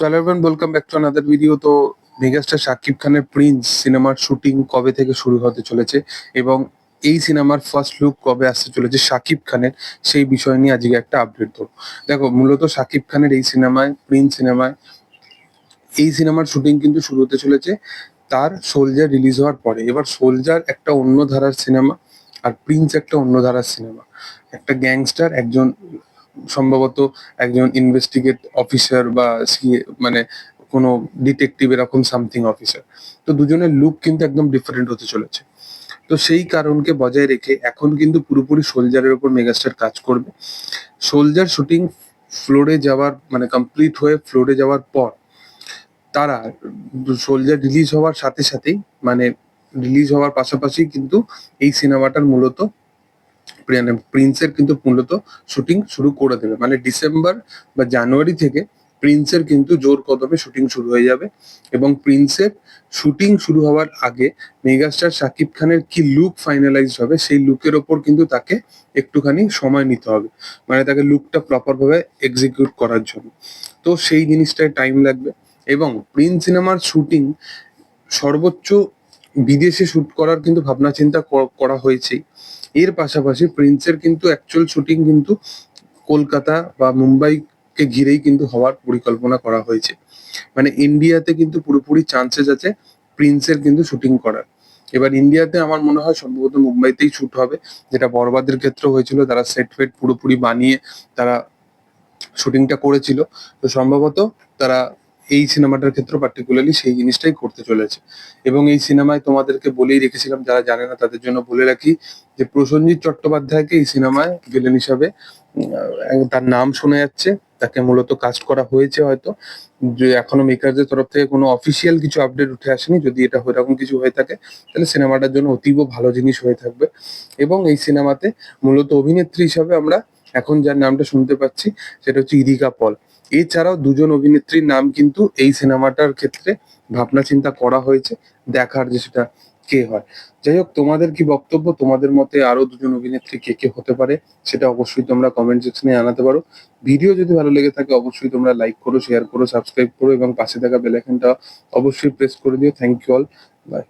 So everyone welcome back to another video তো megastar Shakib খানের prince সিনেমার শুটিং কবে থেকে শুরু হতে চলেছে এবং এই সিনেমার ফার্স্ট লুক কবে আসতে চলেছে শাকিব খানের, সেই বিষয় নিয়ে আজকে একটা আপডেট দেবো। দেখো, মূলত শাকিব খানের এই সিনেমায়, প্রিন্স সিনেমায়, এই সিনেমার শুটিং কিন্তু শুরু হতে চলেছে। তার সোলজার রিলিজ হওয়ার পরে। এবার সোলজার একটা অন্য ধারার সিনেমা আর প্রিন্স একটা অন্য ধারার সিনেমা। একটা গ্যাংস্টার একজন সম্ভবত একজন ইনভেস্টিগেট অফিসার বা মানে কোনো ডিটেকটিভ এরকম সামথিং অফিসার তো দুজনের লুক কিন্তু একদম ডিফারেন্ট হতে চলেছে। তো সেই কারণকে বজায় রেখে এখন কিন্তু পুরোপুরি সোলজারের ওপর মেগাস্টার কাজ করবে। সোলজার শুটিং ফ্লোরে যাওয়ার মানে কমপ্লিট হয়ে ফ্লোরে যাওয়ার পর তারা সোলজার রিলিজ হওয়ার সাথে সাথেই মানে রিলিজ হওয়ার পাশাপাশি কিন্তু এই সিনেমাটার মূলত প্রিন্সের কিন্তু মূলত শুটিং শুরু করে দেবে। মানে ডিসেম্বর বা জানুয়ারি থেকে প্রিন্সের কিন্তু জোর কদমে শুটিং শুরু হয়ে যাবে এবং প্রিন্সের শুটিং শুরু হওয়ার আগে মেগাস্টার শাকিব খানের কি লুক ফাইনালাইজ হবে সেই লুকের ওপর কিন্তু তাকে একটুখানি সময় নিতে হবে। মানে তাকে লুকটা প্রপার ভাবে এক্সিকিউট করার জন্য। তো সেই জিনিসটায় টাইম লাগবে এবং প্রিন্স সিনেমার শুটিং সর্বোচ্চ বিদেশে শুট করার কিন্তু ভাবনা, চিন্তা করা হয়েছেই। এর পাশাপাশি প্রিন্সের কিন্তু অ্যাকচুয়াল শুটিং কিন্তু কলকাতা বা মুম্বাইকে ঘিরেই কিন্তু হওয়ার পরিকল্পনা করা হয়েছে। মানে ইন্ডিয়াতে কিন্তু পুরোপুরি চান্সেস আছে প্রিন্সের কিন্তু শুটিং করার। এবার ইন্ডিয়াতে আমার মনে হয় সম্ভবত মুম্বাইতেই শুট হবে, যেটা বরবাদের ক্ষেত্রে হয়েছিল, তারা সেট ফেট পুরোপুরি বানিয়ে তারা শুটিংটা করেছিল। তো সম্ভবত তারা এই সিনেমাটার ক্ষেত্রে পার্টিকুলারলি সেই জিনিসটাই করতে চলেছে। এবং এই সিনেমায় তোমাদেরকে বলেই রেখেছিলাম, যারা জানে না তাদের জন্য বলে রাখি যে প্রসেনজিৎ চট্টোপাধ্যায়কে এই সিনেমায় ভিলেন হিসাবে তার নাম শোনা যাচ্ছে। তাকে মূলত কাস্ট করা হয়েছে হয়তো। যে এখনও মেকারদের তরফ থেকে কোনো অফিসিয়াল কিছু আপডেট উঠে আসেনি। যদি এটা এরকম কিছু হয়ে থাকে, তাহলে সিনেমাটার জন্য অতীব ভালো জিনিস হয়ে থাকবে। এবং এই সিনেমাতে মূলত অভিনেত্রী হিসাবে আমরা এখন যার নামটা শুনতে পাচ্ছি, সেটা হচ্ছে ইরিকা পল। এছাড়াও দুজন অভিনেত্রীর নাম কিন্তু এই সিনেমাটার ক্ষেত্রে ভাবনা চিন্তা করা হয়েছে, দেখার যে সেটা কে হয়। যাই হোক, তোমাদের কি বক্তব্য? তোমাদের মতে আরও দুজন অভিনেত্রী কে কে হতে পারে, সেটা অবশ্যই তোমরা কমেন্ট সেকশনে জানাতে পারো। ভিডিও যদি ভালো লেগে থাকে, অবশ্যই তোমরা লাইক করো শেয়ার করো সাবস্ক্রাইব করো, এবং পাশে থাকা বেল আইকনটা অবশ্যই প্রেস করে দিও। Thank you all by